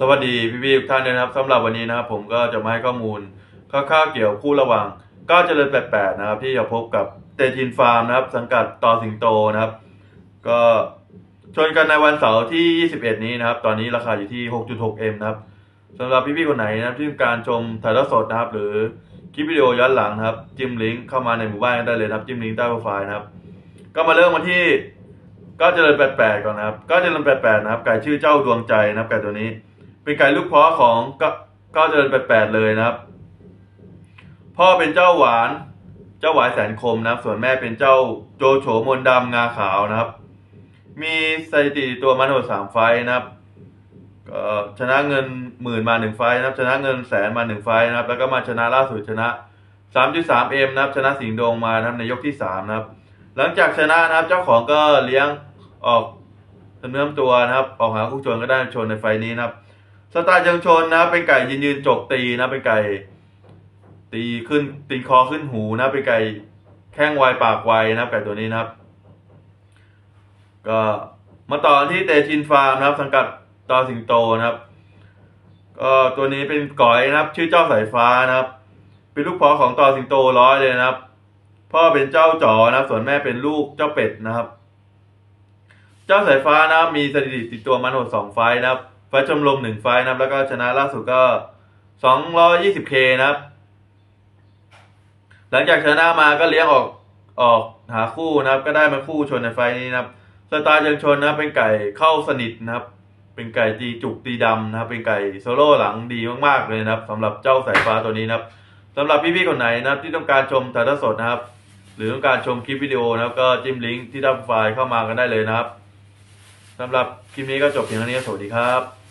สวัสดีพี่ๆทุกท่านเลยนะครับสำหรับวันนี้นะครับผมก็จะมาให้ข้อมูลคร่าวๆเกี่ยวคู่ระหว่างก้าวเจริญ88นะครับที่จะพบกับเตจินฟาร์มนะครับสังกัดต่อสิงโตนะครับ ก็ชนกันในวันเสาร์ที่ 21 นี้นะครับ ตอนนี้ราคาอยู่ที่ 6.6M นะครับสำหรับพี่ๆคนไหนนะครับที่ต้องการชมถ่ายทอดสดนะครับ หรือคลิปวิดีโอย้อนหลังนะครับ จิ้มลิงก์เข้ามาในหมู่บ้านได้เลยนะครับ จิ้มลิงก์ใต้โปรไฟล์นะครับ ก็มาเริ่มกันที่ก้าวเจริญ88ก่อนนะครับก้าวเจริญ88นะครับไก่ชื่อเจ้าดวงใจนะครับไก่ตัวนี้ เป็นไก่ลูกเพาะของก้าก้าวเจริญ88เลยนะครับ พ่อเป็นเจ้าหวาน เจ้าหวายแสนคมนะครับ ส่วนแม่เป็นเจ้าโจโฉมนดำงาขาวนะครับ มีสถิติตัวมันหมดสามไฟนะครับชนะเงินหมื่นมาหนึ่งไฟนะครับ ชนะเงินแสนมาหนึ่งไฟนะครับ แล้วก็มาชนะล่าสุดชนะ 3.3M นะครับ ชนะสิงห์โดงมานะครับในยกที่สามนะครับ หลังจากชนะนะครับ เจ้าของก็เลี้ยงออกเนื้อมตัวนะครับ ออกหาคู่ชนก็ได้ชนในไฟนี้นะครับ สไตล์เชิงชนนะ เป็นไก่ยืนยืนจกตีนะเป็นไก่ ตีขึ้นตีคอขึ้นหูนะเป็นไก่แข้งไวปากไวนะครับ ไก่ตัวนี้นะครับ ก็มาต่อที่เตชินฟาร์มนะครับ สังกัดตอสิงโตนะครับก็ตัวนี้เป็นก่อยนะครับ ชื่อเจ้าสายฟ้านะครับ เป็นลูกพ่อของตอสิงโตร้อยเลยนะครับ พ่อเป็นเจ้าจ๋อนะครับ ส่วนแม่เป็นลูกเจ้าเป็ดนะครับ เจ้าสายฟ้านะมีสถิติติดตัวมาทั้งหดสองไฟนะครับ ไฟชมรมหนึ่งไฟนะครับ แล้วก็ชนะล่าสุดก็สองร้อยี่สิบเคนะครับ หลังจากชนะมาก็เลี้ยงออกออกหาคู่นะครับ ก็ได้มาคู่ชนในไฟนี้นะครับสไตล์เชิงชนนะเป็นไก่เข้าสนิทนะครับ เป็นไก่ตีจุกตีดำนะครับ เป็นไก่โซโล่หลังดีมากๆเลยนะครับสำหรับเจ้าสายฟ้าตัวนี้นะครับสำหรับพี่ๆคนไหนนะครับ ที่ต้องการชมถ่ายทอดสดนะครับ หรือต้องการชมคลิปวิดีโอนะครับ ก็จิ้มลิงก์ที่ด้านไฟล์เข้ามากันได้เลยนะครับ สำหรับคลิปนี้ก็จบเพียงเท่านี้สวัสดีครับ